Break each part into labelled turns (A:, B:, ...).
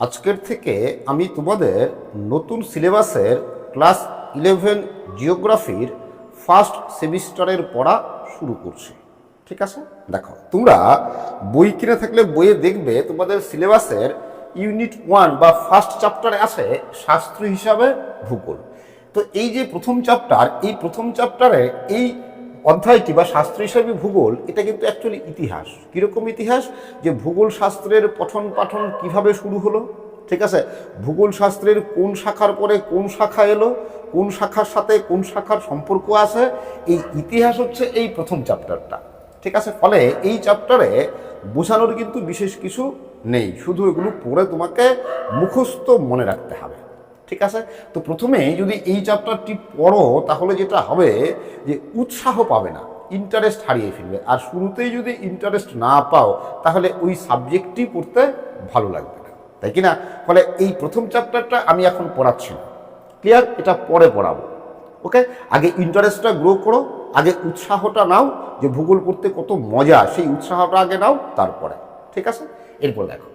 A: আজকের থেকে আমি তোমাদের নতুন সিলেবাসের ক্লাস ইলেভেন জিওগ্রাফির ফার্স্ট সেমিস্টারের পড়া শুরু করছি। ঠিক আছে? দেখো, তোমরা বই কিনে থাকলে বইয়ে দেখবে তোমাদের সিলেবাসের ইউনিট ওয়ান বা ফার্স্ট চ্যাপ্টারে আছে শাস্ত্র হিসাবে ভূগোল। তো এই যে প্রথম চ্যাপ্টার, এই প্রথম চ্যাপ্টারে এই অধ্যায়টি বা শাস্ত্র হিসাবে ভূগোল, এটা কিন্তু অ্যাকচুয়ালি ইতিহাস। কীরকম ইতিহাস? যে ভূগোল শাস্ত্রের পঠন পাঠন কীভাবে শুরু হলো? ঠিক আছে? ভূগোল শাস্ত্রের কোন শাখার পরে কোন শাখা এলো? কোন শাখার সাথে কোন শাখার সম্পর্ক আছে? এই ইতিহাস হচ্ছে এই প্রথম চ্যাপ্টারটা ঠিক আছে? ফলে এই চ্যাপ্টারে বোঝানোর কিন্তু বিশেষ কিছু নেই। শুধু এগুলো পড়ে তোমাকে মুখস্থ মনে রাখতে হবে। ঠিক আছে? তো প্রথমে যদি এই চ্যাপ্টারটি পড়ো, তাহলে যেটা হবে যে উৎসাহ পাবে না ইন্টারেস্ট হারিয়ে ফেলবে। আর শুরুতেই যদি ইন্টারেস্ট না পাও, তাহলে ওই সাবজেক্টটি পড়তে ভালো লাগবে না। তাই কি না? ফলে এই প্রথম চ্যাপ্টারটা আমি এখন পড়াচ্ছি না। ক্লিয়ার এটা পরে পড়াবো। ওকে আগে ইন্টারেস্টটা গ্রো করো, আগে উৎসাহটা নাও, যে ভূগোল পড়তে কত মজা, সেই উৎসাহটা আগে নাও, তারপরে। ঠিক আছে? এরপর দেখো।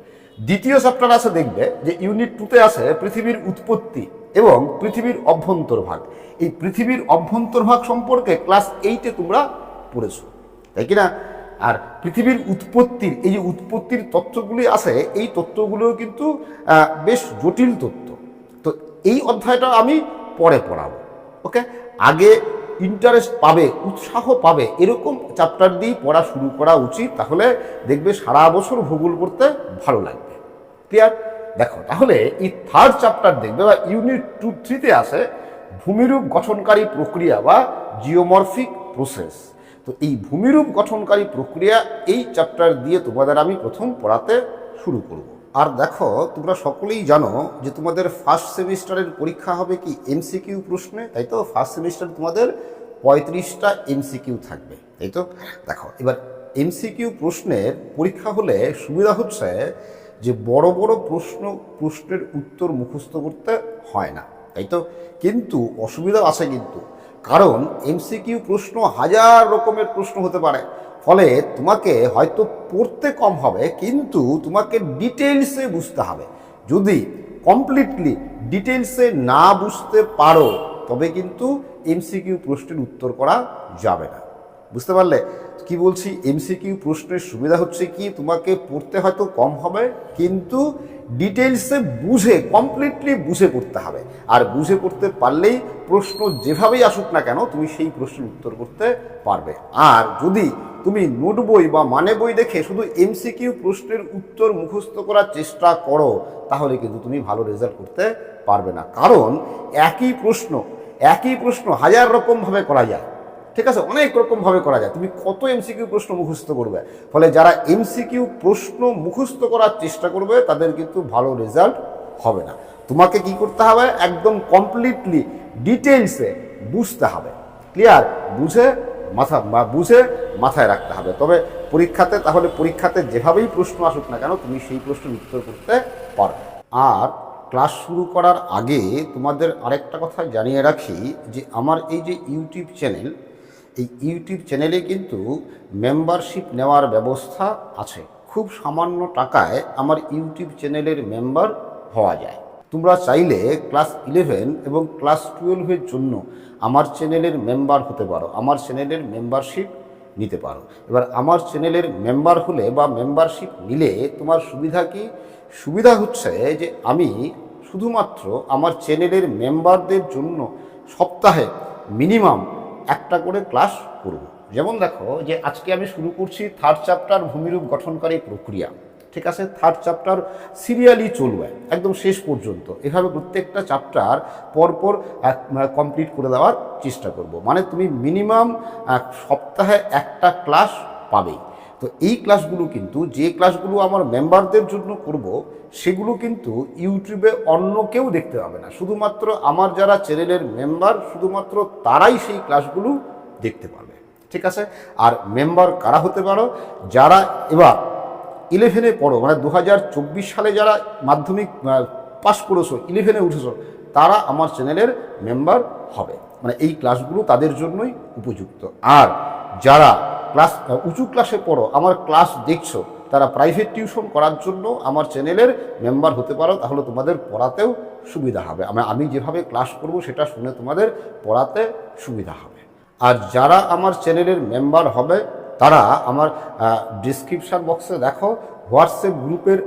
A: দ্বিতীয় চ্যাপ্টার আছে দেখবে যে ইউনিট টুতে আছে পৃথিবীর উৎপত্তি এবং পৃথিবীর অভ্যন্তরভাগ এই পৃথিবীর অভ্যন্তরভাগ সম্পর্কে ক্লাস এইটে তোমরা পড়েছো, তাই কি না আর পৃথিবীর উৎপত্তির এই যে উৎপত্তির তথ্যগুলি আছে, এই তথ্যগুলোও কিন্তু বেশ জটিল তথ্য তো এই অধ্যায়টা আমি পরে পড়াবো ওকে আগে ইন্টারেস্ট পাবে, উৎসাহ পাবে, এরকম চ্যাপ্টার দিয়েই পড়া শুরু করা উচিত, তাহলে দেখবে সারা বছর ভূগোল পড়তে ভালো লাগবে। ক্লিয়ার? দেখো, তাহলে এই থার্ড চ্যাপ্টার দেখবে বা ইউনিট টু থ্রিতে আছে ভূমিরূপ গঠনকারী প্রক্রিয়া বা জিওমরফিক প্রসেস তো এই ভূমিরূপ গঠনকারী প্রক্রিয়া এই চ্যাপ্টার দিয়ে তোমাদের আমি প্রথম পড়াতে শুরু করব। আর দেখো, তোমরা সকলেই জানো যে তোমাদের ফার্স্ট সেমিস্টারের পরীক্ষা হবে কি এমসিকিউ প্রশ্নে, তাই তো? ফার্স্ট সেমিস্টার তোমাদের পঁয়ত্রিশটা এমসিকিউ থাকবে, তাই তো? দেখো, এবার এমসিকিউ প্রশ্নের পরীক্ষা হলে সুবিধা হচ্ছে যে বড় বড় প্রশ্ন, প্রশ্নের উত্তর মুখস্থ করতে হয় না, তাই তো? কিন্তু অসুবিধা আছে কিন্তু, কারণ এমসিকিউ প্রশ্ন হাজার রকমের প্রশ্ন হতে পারে, ফলে তোমাকে হয়তো পড়তে কম হবে, কিন্তু তোমাকে ডিটেলসে বুঝতে হবে। যদি কমপ্লিটলি ডিটেলসে না বুঝতে পারো, তবে কিন্তু এমসিকিউ প্রশ্নের উত্তর করা যাবে না। বুঝতে পারলে? কি বলছি? এমসিকিউ প্রশ্নের সুবিধা হচ্ছে কি, তোমাকে পড়তে হয়তো কম হবে, কিন্তু ডিটেলসে বুঝে কমপ্লিটলি বুঝে পড়তে হবে। আর বুঝে পড়তে পারলেই প্রশ্ন যেভাবেই আসুক না কেন, তুমি সেই প্রশ্নের উত্তর করতে পারবে। আর যদি তুমি নোট বই বা মানে বই দেখে শুধু এমসিকিউ প্রশ্নের উত্তর মুখস্থ করার চেষ্টা করো, তাহলে কিন্তু তুমি ভালো রেজাল্ট করতে পারবে না। কারণ একই প্রশ্ন একই প্রশ্ন হাজার রকমভাবে করা যায়। ঠিক আছে, অনেক রকমভাবে করা যায়। তুমি কত এমসিকিউ প্রশ্ন মুখস্থ করবে। ফলে যারা এমসিকিউ প্রশ্ন মুখস্থ করার চেষ্টা করবে, তাদের কিন্তু ভালো রেজাল্ট হবে না। তোমাকে কি করতে হবে? একদম কমপ্লিটলি ডিটেলসে বুঝতে হবে। ক্লিয়ার বুঝে মাথা, বা বুঝে মাথায় রাখতে হবে। তবে পরীক্ষাতে, তাহলে পরীক্ষাতে যেভাবেই প্রশ্ন আসুক না কেন, তুমি সেই প্রশ্নের উত্তর করতে পারবে আর ক্লাস শুরু করার আগে তোমাদের আরেকটা কথা জানিয়ে রাখি যে, আমার এই যে ইউটিউব চ্যানেল এই ইউটিউব চ্যানেলে কিন্তু মেম্বারশিপ নেওয়ার ব্যবস্থা আছে। খুব সামান্য টাকায় আমার ইউটিউব চ্যানেলের মেম্বার হওয়া যায়। তোমরা চাইলে ক্লাস ইলেভেন এবং ক্লাস টুয়েলভের জন্য আমার চ্যানেলের মেম্বার হতে পারো, আমার চ্যানেলের মেম্বারশিপ নিতে পারো। এবার আমার চ্যানেলের মেম্বার হলে বা মেম্বারশিপ নিলে তোমার সুবিধা কি? সুবিধা হচ্ছে যে আমি শুধুমাত্র আমার চ্যানেলের মেম্বারদের জন্য সপ্তাহে মিনিমাম একটা করে ক্লাস করব। যেমন দেখো যে আজকে আমি শুরু করছি থার্ড চ্যাপ্টার ভূমিরূপ গঠনকারী প্রক্রিয়া। ঠিক আছে? থার্ড চ্যাপ্টার সিরিয়ালি চলবে, একদম শেষ পর্যন্ত। এভাবে প্রত্যেকটা চ্যাপ্টার পরপর কমপ্লিট করে দেওয়ার চেষ্টা করব। মানে তুমি মিনিমাম সপ্তাহে একটা ক্লাস পাবেই। তো এই ক্লাসগুলো কিন্তু, যে ক্লাসগুলো আমার মেম্বারদের জন্য করব সেগুলো কিন্তু ইউটিউবে অন্য কেউ দেখতে পাবে না। শুধুমাত্র আমার যারা চ্যানেলের মেম্বার, শুধুমাত্র তারাই সেই ক্লাসগুলো দেখতে পাবে ঠিক আছে? আর মেম্বার কারা হতে পারো? যারা এবার ইলেভেনে পড়ো মানে দু হাজার চব্বিশ সালে যারা মাধ্যমিক পাস করেছ ইলেভেনে উঠেছো, তারা আমার চ্যানেলের মেম্বার হবে। মানে এই ক্লাসগুলো তাদের জন্যই উপযুক্ত। আর যারা ক্লাস উঁচু ক্লাসে পড়ো, আমার ক্লাস দেখছ তারা প্রাইভেট টিউশন করার জন্য আমার চ্যানেলের মেম্বার হতে পারো, তাহলে তোমাদের পড়াতেও সুবিধা হবে। আমি যেভাবে ক্লাস করব সেটা শুনে তোমাদের পড়াতে সুবিধা হবে। আর যারা আমার চ্যানেলের মেম্বার হবে, তারা আমার ডিসক্রিপশান বক্সে দেখো হোয়াটসঅ্যাপ গ্রুপের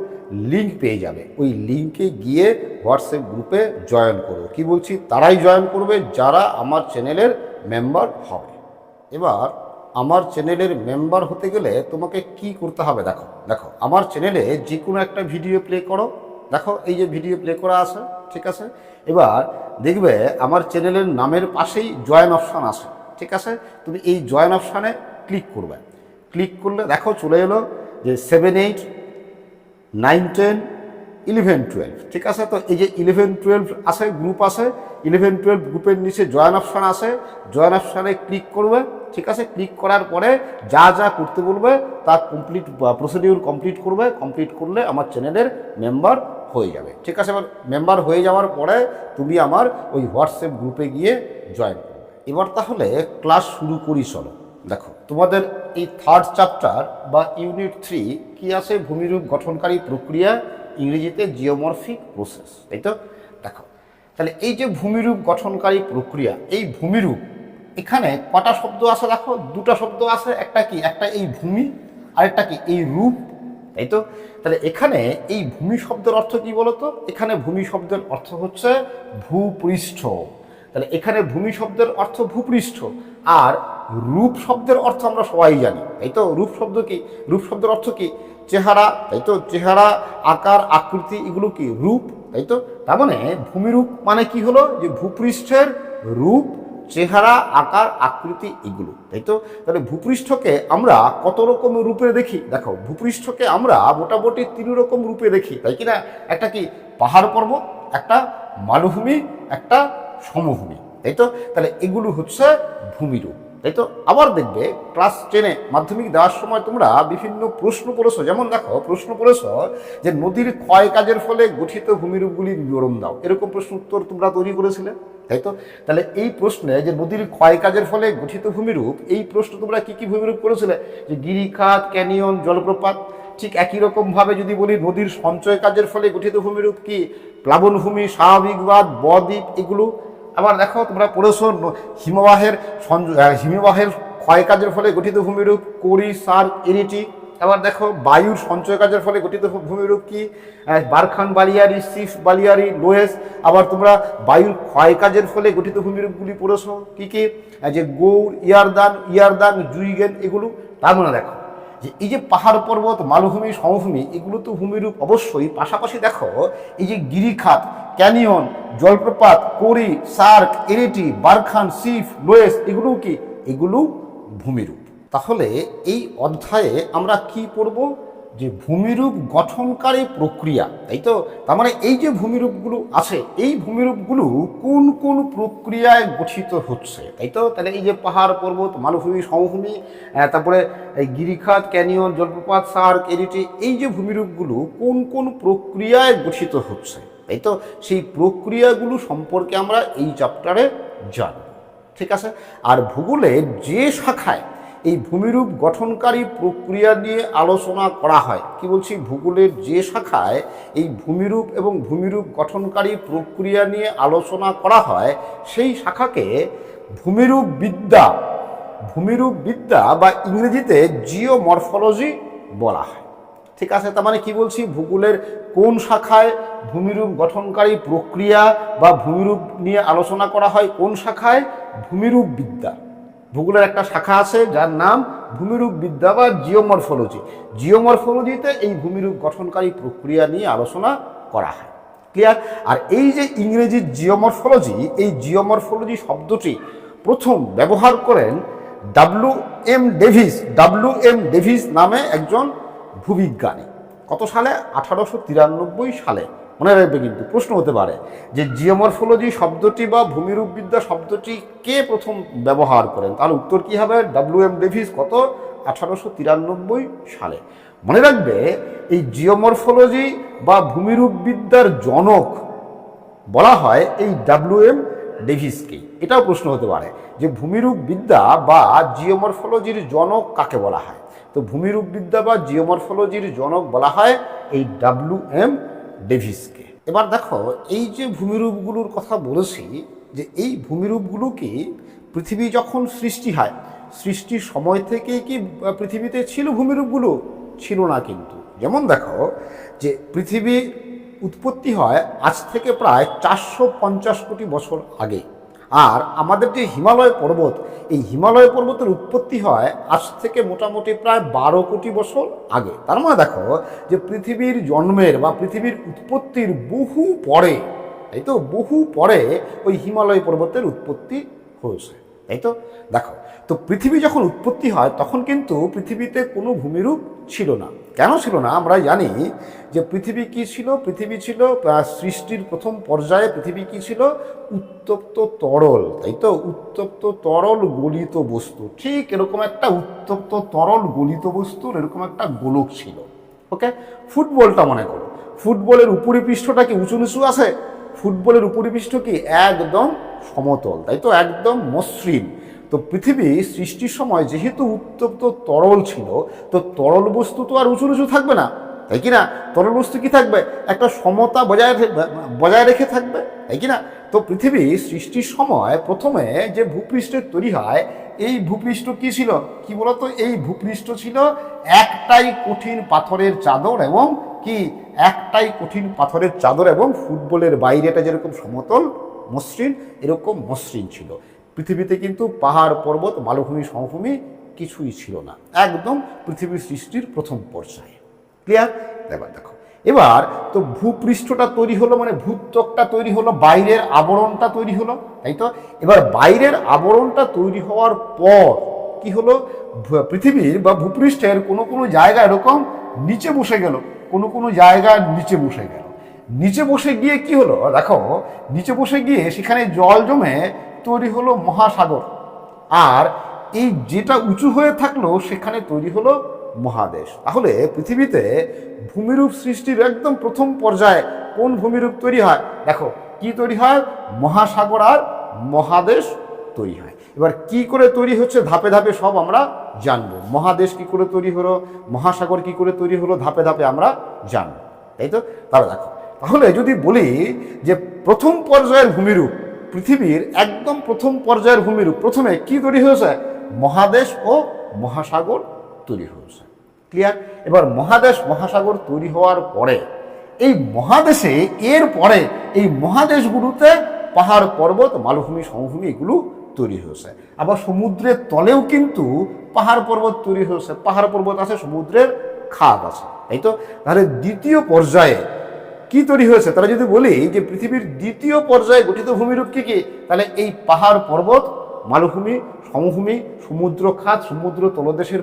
A: লিঙ্ক পেয়ে যাবে। ওই লিঙ্কে গিয়ে হোয়াটসঅ্যাপ গ্রুপে জয়েন করো। কি বলছি? তারাই জয়েন করবে যারা আমার চ্যানেলের মেম্বার হবে। এবার আমার চ্যানেলের মেম্বার হতে গেলে তোমাকে কি করতে হবে দেখো দেখো, আমার চ্যানেলে যে কোনো একটা ভিডিও প্লে করো, দেখো, এই যে ভিডিও প্লে করা আছে, ঠিক আছে? এবার দেখবে আমার চ্যানেলের নামের পাশেই জয়েন অপশান আছে, ঠিক আছে? তুমি এই জয়েন অপশানে ক্লিক করবে, ক্লিক করলে দেখো চলে এলো যে seven eight nine ten eleven twelve ঠিক আছে? তো এই যে ইলেভেন টুয়েলভ আছে গ্রুপ আছে ইলেভেন টুয়েলভ গ্রুপের নিচে জয়েন অপশান আছে জয়েন অপশানে ক্লিক করবে, ঠিক আছে? ক্লিক করার পরে যা যা করতে বলবে তা কমপ্লিট প্রসিডিউর কমপ্লিট করবে কমপ্লিট করলে আমার চ্যানেলের মেম্বার হয়ে যাবে। ঠিক আছে? এবার মেম্বার হয়ে যাওয়ার পরে তুমি আমার ওই হোয়াটসঅ্যাপ গ্রুপে গিয়ে জয়েন করবে। এবার তাহলে ক্লাস শুরু করি, চলো। দেখো, তোমাদের এই থার্ড চ্যাপ্টার বা ইউনিট থ্রি কি আছে? ভূমিরূপ গঠনকারী প্রক্রিয়া ইংরেজিতে জিওমরফিক প্রসেস তাই তো? দেখো, তাহলে এই যে ভূমিরূপ গঠনকারী প্রক্রিয়া, এই ভূমিরূপ, এখানে কটা শব্দ আছে দেখো? দুটো শব্দ আছে, একটা কি? একটা এই ভূমি, আরেকটা কি? এই রূপ, তাই তো? তাহলে এখানে এই ভূমি শব্দের অর্থ কি বলতো? এখানে ভূমি শব্দের অর্থ হচ্ছে ভূপৃষ্ঠ। তাহলে এখানে ভূমি শব্দের অর্থ ভূপৃষ্ঠ, আর রূপ শব্দের অর্থ আমরা সবাই জানি, তাই তো? রূপ শব্দ কি? রূপ শব্দের অর্থ কি? চেহারা তাই তো চেহারা, আকার, আকৃতি, এগুলো কি? রূপ তাই তো তার মানে ভূমিরূপ মানে কি হলো? যে ভূপৃষ্ঠের রূপ, চেহারা, আকার, আকৃতি, এগুলো তাই তো তাহলে ভূপৃষ্ঠকে আমরা কত রকম রূপে দেখি? দেখো, ভূপৃষ্ঠকে আমরা মোটামুটি তিন রকম রূপে দেখি, তাই কি না? একটা কি পাহাড় পর্বত, একটা মালভূমি, একটা সমভূমি তাই তো তাহলে এগুলো হচ্ছে ভূমিরূপ। তাই তো আবার দেখবে ক্লাস টেনে মাধ্যমিক দেওয়ার সময় তোমরা বিভিন্ন প্রশ্ন পড়েছো। যেমন দেখো, প্রশ্ন পড়েছো যে নদীর ক্ষয় কাজের ফলে গঠিত ভূমিরূপগুলির বিবরণ দাও। এরকম প্রশ্ন উত্তর তোমরা তৈরি করেছিলে তাই তো তাহলে এই প্রশ্নে যে নদীর ক্ষয় কাজের ফলে গঠিত ভূমিরূপ, এই প্রশ্ন তোমরা কি কি ভূমিরূপ করেছিলে? যে গিরিখাত, ক্যানিয়ন, জলপ্রপাত, ঠিক একই রকমভাবে যদি বলি নদীর সঞ্চয় কাজের ফলে গঠিত ভূমিরূপ কি? প্লাবনভূমি, স্বাভাবিকবাদ, বদ্বীপ, এগুলো আবার দেখো তোমরা পড়েছো হিমবাহের সঞ্জ- হিমবাহের ক্ষয় কাজের ফলে গঠিত ভূমিরূপ কোরি সার, এরিটি। আবার দেখো বায়ুর সঞ্চয় কাজের ফলে গঠিত ভূমিরূপ কি? বারখান বালিয়ারি সিফ বালিয়ারি লোয়েস আবার তোমরা বায়ুর ক্ষয় কাজের ফলে গঠিত ভূমিরূপগুলি পড়েছো কি কি? যে গৌর ইয়ারদান ইয়ারদান, জুইগেন, এগুলো। তার মানে দেখো যে এই যে পাহাড় পর্বত, মালভূমি, সমভূমি, এগুলো তো ভূমিরূপ অবশ্যই। পাশাপাশি দেখো, এই যে গিরিখাত, ক্যানিয়ন, জলপ্রপাত, corrie, cirque, arete, barchan, seif, loess এগুলো কি? এগুলো ভূমিরূপ। তাহলে এই অধ্যায়ে আমরা কি পড়ব? যে ভূমিরূপ গঠনকারী প্রক্রিয়া, তাই তো? তার মানে এই যে ভূমিরূপগুলো আছে, এই ভূমিরূপগুলো কোন কোন প্রক্রিয়ায় গঠিত হচ্ছে, তাই তো? তাহলে এই যে পাহাড় পর্বত, মালভূমি, সমভূমি তারপরে এই গিরিখাত, ক্যানিয়ন, জলপ্রপাত সার এরিটি, এই যে ভূমিরূপগুলো কোন কোন প্রক্রিয়ায় গঠিত হচ্ছে, তাই তো? সেই প্রক্রিয়াগুলো সম্পর্কে আমরা এই চ্যাপ্টারে জানব, ঠিক আছে? আর ভূগোলের যে শাখায় এই ভূমিরূপ গঠনকারী প্রক্রিয়া নিয়ে আলোচনা করা হয়। কি বলছি? ভূগোলের যে শাখায় এই ভূমিরূপ এবং ভূমিরূপ গঠনকারী প্রক্রিয়া নিয়ে আলোচনা করা হয়, সেই শাখাকে ভূমিরূপ বিদ্যা ভূমিরূপ বিদ্যা বা ইংরেজিতে জিওমরফোলজি বলা হয়। ঠিক আছে? তার মানে কি বলছি? ভূগোলের কোন শাখায় ভূমিরূপ গঠনকারী প্রক্রিয়া বা ভূমিরূপ নিয়ে আলোচনা করা হয়? কোন শাখায়? ভূমিরূপ বিদ্যা। ভূগোলের একটা শাখা আছে, যার নাম ভূমিরূপ বিদ্যা বা জিওমরফোলজি। জিওমরফোলজিতে এই ভূমিরূপ গঠনকারী প্রক্রিয়া নিয়ে আলোচনা করা হয়। ক্লিয়ার আর এই যে ইংরেজির জিওমরফোলজি, এই জিওমরফোলজি শব্দটি প্রথম ব্যবহার করেন W M Davis W M Davis নামে একজন ভূবিজ্ঞানী। কত সালে? আঠারোশো তিরানব্বই সালে। মনে রাখবে কিন্তু, প্রশ্ন হতে পারে যে জিওমরফোলজি শব্দটি বা ভূমিরূপবিদ্যা শব্দটি কে প্রথম ব্যবহার করেন? তাহলে উত্তর কী হবে? ডাব্লু এম ডেভিস কত? আঠারোশো তিরানব্বই সালে। মনে রাখবে, এই জিওমরফোলজি বা ভূমিরূপবিদ্যার জনক বলা হয় এই ডাব্লু এম ডেভিসকে এটাও প্রশ্ন হতে পারে যে ভূমিরূপ বিদ্যা বা জিওমরফোলজির জনক কাকে বলা হয়? তো ভূমিরূপ বিদ্যা বা জিওমরফোলজির জনক বলা হয় এই ডাব্লিউ এম ডেভিসকে। এবার দেখো, এই যে ভূমিরূপগুলোর কথা বলেছি, যে এই ভূমিরূপগুলোকে পৃথিবী যখন সৃষ্টি হয়, সৃষ্টির সময় থেকে কি পৃথিবীতে ছিল ভূমিরূপগুলো? ছিল না কিন্তু। যেমন দেখো, যে পৃথিবীর উৎপত্তি হয় আজ থেকে প্রায় চারশো পঞ্চাশ কোটি বছর আগে। আর আমাদের যে হিমালয় পর্বত, এই হিমালয় পর্বতের উৎপত্তি হয় আজ থেকে মোটামুটি প্রায় বারো কোটি বছর আগে। তার মানে দেখো যে পৃথিবীর জন্মের বা পৃথিবীর উৎপত্তির বহু পরে, তাই তো? বহু পরে ওই হিমালয় পর্বতের উৎপত্তি হয়েছে, তাই তো? দেখো, তো পৃথিবী যখন উৎপত্তি হয়, তখন কিন্তু পৃথিবীতে কোনো ভূমিরূপ ছিল না। কেন ছিল না? আমরা জানি যে পৃথিবী কি ছিল? পৃথিবী ছিল সৃষ্টির প্রথম পর্যায়ে পৃথিবী কি ছিল? উত্তপ্ত তরল, তাই তো? উত্তপ্ত তরল গলিত বস্তু। ঠিক এরকম একটা উত্তপ্ত তরল গলিত বস্তুর এরকম একটা গোলক ছিল। ওকে? ফুটবলটা মনে করো। ফুটবলের উপরিপৃষ্ঠটা কি উঁচু নিচু আছে? ফুটবলের উপরিপৃষ্ঠ কি? একদম সমতল, তাই তো? একদম মসৃণ। তো পৃথিবী সৃষ্টির সময় যেহেতু উত্তপ্ত তরল ছিল, তো তরল বস্তু তো আর উঁচু নিচু থাকবে না। তাই কি না? তরল বস্তু কি থাকবে? একটা সমতা বজায় বজায় রেখে থাকবে। তাই কি না? তো পৃথিবী সৃষ্টির সময় প্রথমে যে ভূপৃষ্ঠের তৈরি হয়, এই ভূপৃষ্ঠ কি ছিল? কি বলতো? এই ভূপৃষ্ঠ ছিল একটাই কঠিন পাথরের চাদর এবং কি? একটাই কঠিন পাথরের চাদর এবং ফুটবলের বাইরেটা যেরকম সমতল মসৃণ, এরকম মসৃণ ছিল। পৃথিবীতে কিন্তু পাহাড়, পর্বত, মালভূমি, সমভূমি কিছুই ছিল না। একদম পৃথিবীর সৃষ্টির প্রথম পর্যায়ে। ক্লিয়ার এবার দেখো। এবার তো ভূপৃষ্ঠটা তৈরি হলো মানে ভূত্বকটা তৈরি হলো, বাইরের আবরণটা তৈরি হলো, তাই তো? এবার বাইরের আবরণটা তৈরি হওয়ার পর কি হলো? পৃথিবীর বা ভূপৃষ্ঠের কোনো কোনো জায়গা এরকম নিচে বসে গেল, কোনো কোনো জায়গা নিচে বসে গেল। নিচে বসে গিয়ে কি হলো? দেখো, নিচে বসে গিয়ে সেখানে জল জমে তৈরি হলো মহাসাগর। আর এই যেটা উঁচু হয়ে থাকল, সেখানে তৈরি হলো মহাদেশ। তাহলে পৃথিবীতে ভূমিরূপ সৃষ্টির একদম প্রথম পর্যায়ে কোন ভূমিরূপ তৈরি হয়? দেখো, কি তৈরি হয়? মহাসাগর আর মহাদেশ তৈরি হয়। এবার কি করে তৈরি হচ্ছে? ধাপে ধাপে সব আমরা জানব। মহাদেশ কি করে তৈরি হলো? মহাসাগর কি করে তৈরি হলো? ধাপে ধাপে আমরা জানব। তাই তো? তাহলে দেখো, তাহলে যদি বলি যে প্রথম পর্যায়ের ভূমিরূপ পৃথিবীর একদম প্রথম পর্যায়ের ভূমিরূপ প্রথমে কি তৈরি হয়েছে? মহাদেশ ও মহাসাগর তৈরি হয়েছে। ক্লিয়ার এবার মহাদেশ, মহাসাগর তৈরি হওয়ার পরে, এই মহাদেশে এর পরে এই মহাদেশগুলোতে পাহাড় পর্বত, মালভূমি, সমভূমি এগুলো তৈরি হয়েছে। আবার সমুদ্রের তলেও কিন্তু পাহাড় পর্বত তৈরি হয়েছে। পাহাড় পর্বত আছে, সমুদ্রের খাদ আছে। তাই তো? তাহলে দ্বিতীয় পর্যায়ে কি তৈরি হয়েছে? তারা যদি বলি যে পৃথিবীর দ্বিতীয় পর্যায়ে গঠিত ভূমিরূপ কি কি? তাহলে এই পাহাড় পর্বত, মালভূমি, সমভূমি, সমুদ্র খাত, সমুদ্র তলদেশের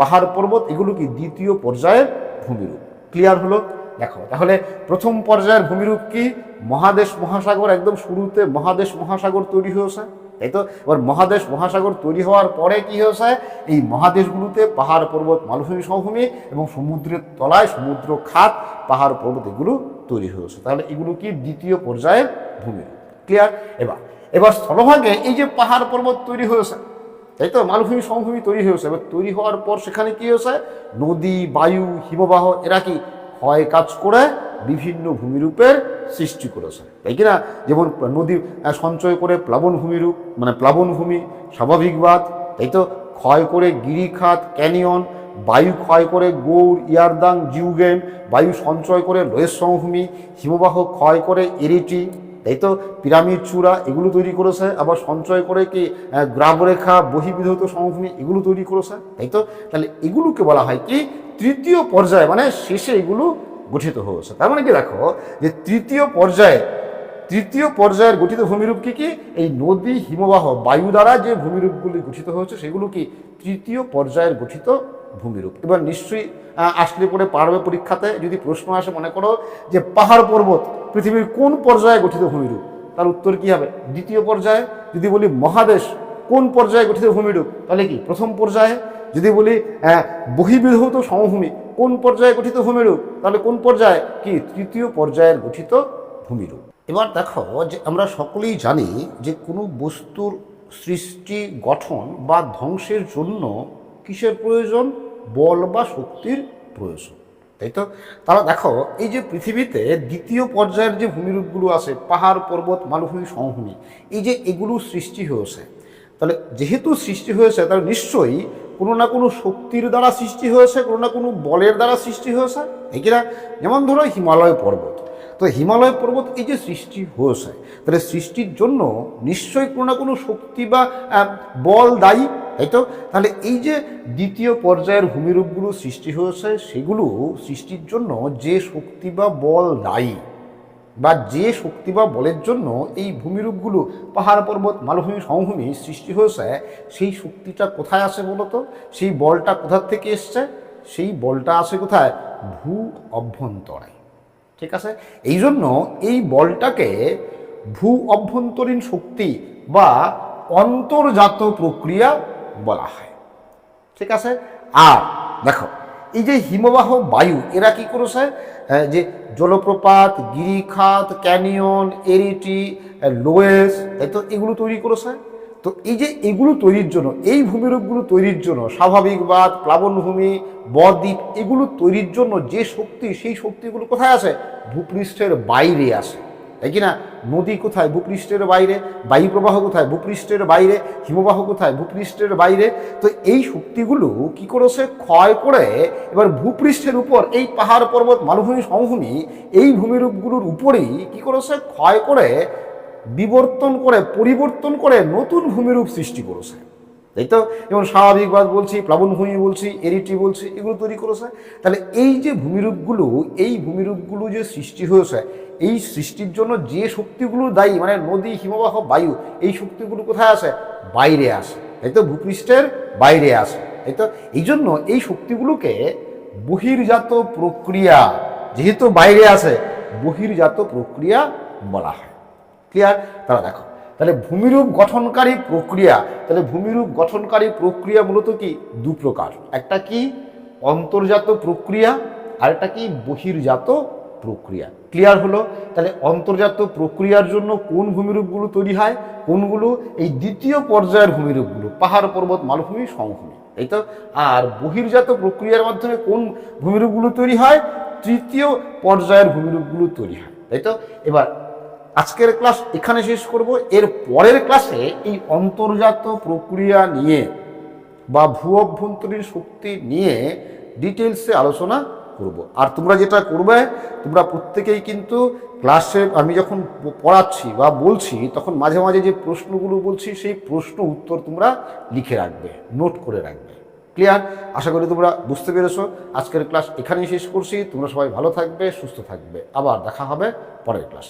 A: পাহাড় পর্বত, এগুলো কি দ্বিতীয় পর্যায়ের ভূমিরূপ? ক্লিয়ার হলো? দেখো, তাহলে প্রথম পর্যায়ের ভূমিরূপ কি? মহাদেশ মহাসাগর, একদম শুরুতে মহাদেশ মহাসাগর তৈরি হয়েছে। তাই তো এবার মহাদেশ, মহাসাগর তৈরি হওয়ার পরে কি হয়েছে? এই মহাদেশগুলোতে পাহাড় পর্বত মালভূমি সমভূমি এবং সমুদ্রের তলায় সমুদ্র খাত, পাহাড় পর্বত এগুলো তৈরি হয়েছে। তাহলে এগুলো কি দ্বিতীয় পর্যায়ের ভূমি? ক্লিয়ার এবার এবার স্থলভাগে এই যে পাহাড় পর্বত তৈরি হয়েছে, তাই তো? মালভূমি সমভূমি তৈরি হয়েছে। এবার তৈরি হওয়ার পর সেখানে কি হয়েছে? নদী, বায়ু, হিমবাহ, এরা কি ক্ষয় কাজ করে বিভিন্ন ভূমিরূপের সৃষ্টি করেছে। তাই কিনা? যেমন নদী সঞ্চয় করে প্লাবন ভূমিরূপ মানে প্লাবন ভূমি স্বাভাবিকবাদ তাই তো? ক্ষয় করে গিরিখাত ক্যানিয়ন বায়ু ক্ষয় করে গৌড় ইয়ারদাং জিউগেন বায়ু সঞ্চয় করে লোয়ের সমভূমি হিমবাহ ক্ষয় করে এরিটি তাই তো? পিরামিড চূড়া এগুলো তৈরি করেছে। আবার সঞ্চয় করে কি আহ, গ্রাবরেখা বহিবিধত সমভূমি এগুলো তৈরি করেছে। তাই তো? তাহলে এগুলোকে বলা হয় কি তৃতীয় পর্যায়ে মানে শেষে এগুলো গঠিত হয়েছে। তার মানে কি দেখো যে তৃতীয় পর্যায়ে তৃতীয় পর্যায়ের গঠিত ভূমিরূপ কি কি? এই নদী হিমবাহ বায়ু দ্বারা যে ভূমিরূপগুলি গঠিত হয়েছে সেগুলো কি তৃতীয় পর্যায়ের গঠিত ভূমিরূপ? এবার নিশ্চয়ই আসলে পরে পারবে পরীক্ষাতে। যদি প্রশ্ন আসে মনে করো যে পাহাড় পর্বত পৃথিবীর কোন পর্যায়ে গঠিত ভূমিরূপ? তার উত্তর কি হবে? দ্বিতীয় পর্যায়ে। যদি বলি মহাদেশ কোন পর্যায়ে গঠিত ভূমিরূপ? তাহলে কি? প্রথম পর্যায়ে। যদি বলি আহ, বহির্বিধৌত সমভূমি কোন পর্যায়ে গঠিত ভূমিরূপ? তাহলে কোন পর্যায়ে? কি? তৃতীয় পর্যায়ের গঠিত ভূমিরূপ। এবার দেখো যে আমরা সকলেই জানি যে কোনো বস্তুর সৃষ্টি গঠন বা ধ্বংসের জন্য কিসের প্রয়োজন? বল বা শক্তির প্রয়োজন। তাই তো? তাহলে দেখো, এই যে পৃথিবীতে দ্বিতীয় পর্যায়ের যে ভূমিরূপগুলো আছে, পাহাড়, পর্বত, মালভূমি, সমভূমি, এই যে এগুলো সৃষ্টি হয়েছে, তাহলে যেহেতু সৃষ্টি হয়েছে, তাহলে নিশ্চয়ই কোনো না কোনো শক্তির দ্বারা সৃষ্টি হয়েছে, কোনো না কোনো বলের দ্বারা সৃষ্টি হয়েছে এই কিনা যেমন ধরো হিমালয় পর্বত। তো হিমালয় পর্বত এই যে সৃষ্টি হয়েছে, তাহলে সৃষ্টির জন্য নিশ্চয়ই কোনো না কোনো শক্তি বা বল দায়ী, তাই তো? তাহলে এই যে দ্বিতীয় পর্যায়ের ভূমিরূপগুলো সৃষ্টি হয়েছে, সেগুলো সৃষ্টির জন্য যে শক্তি বা বল দায়ী বা যে শক্তি বা বলের জন্য এই ভূমিরূপগুলো পাহাড় পর্বত, মালভূমি, সমভূমি সৃষ্টি হয়েছে, সেই শক্তিটা কোথায় আসে বলতো সেই বলটা কোথার থেকে এসছে? সেই বলটা আসে কোথায়? ভূ অভ্যন্তরে। ঠিক আছে? এই জন্য এই বলটাকে ভূ অভ্যন্তরীণ শক্তি বা অন্তর্জাত প্রক্রিয়া বলা হয়। ঠিক আছে? আর দেখো এই যে হিমবাহ বায়ু এরা কি করেছে? আহ, যে জলপ্রপাত গিরিখাত ক্যানিয়ন এরিটি লোয়েস তাই তো এগুলো তৈরি করেছে? তো এই যে এগুলো তৈরির জন্য এই ভূমিরূপগুলো তৈরির জন্য স্বাভাবিকবাদ প্লাবনভূমি বদ্বীপ এগুলো তৈরির জন্য যে শক্তি সেই শক্তিগুলো কোথায় আছে? ভূপৃষ্ঠের বাইরে আসে তাই কি না নদী কোথায়? ভূপৃষ্ঠের বাইরে। বায়ুপ্রবাহ কোথায়? ভূপৃষ্ঠের বাইরে। হিমবাহ কোথায়? ভূপৃষ্ঠের বাইরে। তো এই শক্তিগুলো কি করেছে? ক্ষয় করে এবার ভূপৃষ্ঠের উপর, এই পাহাড় পর্বত, মালভূমি, সমভূমি, এই ভূমিরূপগুলোর উপরেই কি করেছে? ক্ষয় করে, বিবর্তন করে, পরিবর্তন করে নতুন ভূমিরূপ সৃষ্টি করেছে। তাই তো? যেমন স্বাভাবিকবাদ বলছি, প্লাবনভূমি বলছি, এরিটি বলছি, এগুলো তৈরি করেছে। তাহলে এই যে ভূমিরূপগুলো, এই ভূমিরূপগুলো যে সৃষ্টি হয়েছে, এই সৃষ্টির জন্য যে শক্তিগুলো দায়ী মানে নদী, হিমবাহ, বায়ু, এই শক্তিগুলো কোথায় আসে? বাইরে আসে। তাই তো? ভূপৃষ্ঠের বাইরে আসে। তাই তো? এই জন্য এই শক্তিগুলোকে বহির্জাত প্রক্রিয়া, যেহেতু বাইরে আসে, বহির্জাত প্রক্রিয়া বলা হয়। ক্লিয়ার তারা দেখো তাহলে ভূমিরূপ গঠনকারী প্রক্রিয়া, তাহলে ভূমিরূপ গঠনকারী প্রক্রিয়া মূলত কি? দু প্রকার। একটা কি? অন্তর্জাত প্রক্রিয়া আর একটা কি? বহির্জাত প্রক্রিয়া। ক্লিয়ার হলো? তাহলে অন্তর্জাত প্রক্রিয়ার জন্য কোন ভূমিরূপগুলো তৈরি হয়? কোনগুলো? এই দ্বিতীয় পর্যায়ের ভূমিরূপগুলো, পাহাড়, পর্বত, মালভূমি, সমভূমি। এই তো? আর বহির্জাত প্রক্রিয়ার মাধ্যমে কোন ভূমিরূপগুলো তৈরি হয়? তৃতীয় পর্যায়ের ভূমিরূপগুলো তৈরি হয়। তাই তো? এবার আজকের ক্লাস এখানে শেষ করব। এর পরের ক্লাসে এই অন্তর্জাত প্রক্রিয়া নিয়ে বা ভূ অভ্যন্তরীণ শক্তি নিয়ে ডিটেলসে আলোচনা করব। আর তোমরা যেটা করবে, তোমরা প্রত্যেকেই কিন্তু ক্লাসে আমি যখন পড়াচ্ছি বা বলছি, তখন মাঝে মাঝে যে প্রশ্নগুলো বলছি, সেই প্রশ্ন উত্তর তোমরা লিখে রাখবে, নোট করে রাখবে। ক্লিয়ার? আশা করি তোমরা বুঝতে পেরেছ। আজকের ক্লাস এখানেই শেষ করছি। তোমরা সবাই ভালো থাকবে, সুস্থ থাকবে। আবার দেখা হবে পরের ক্লাসে।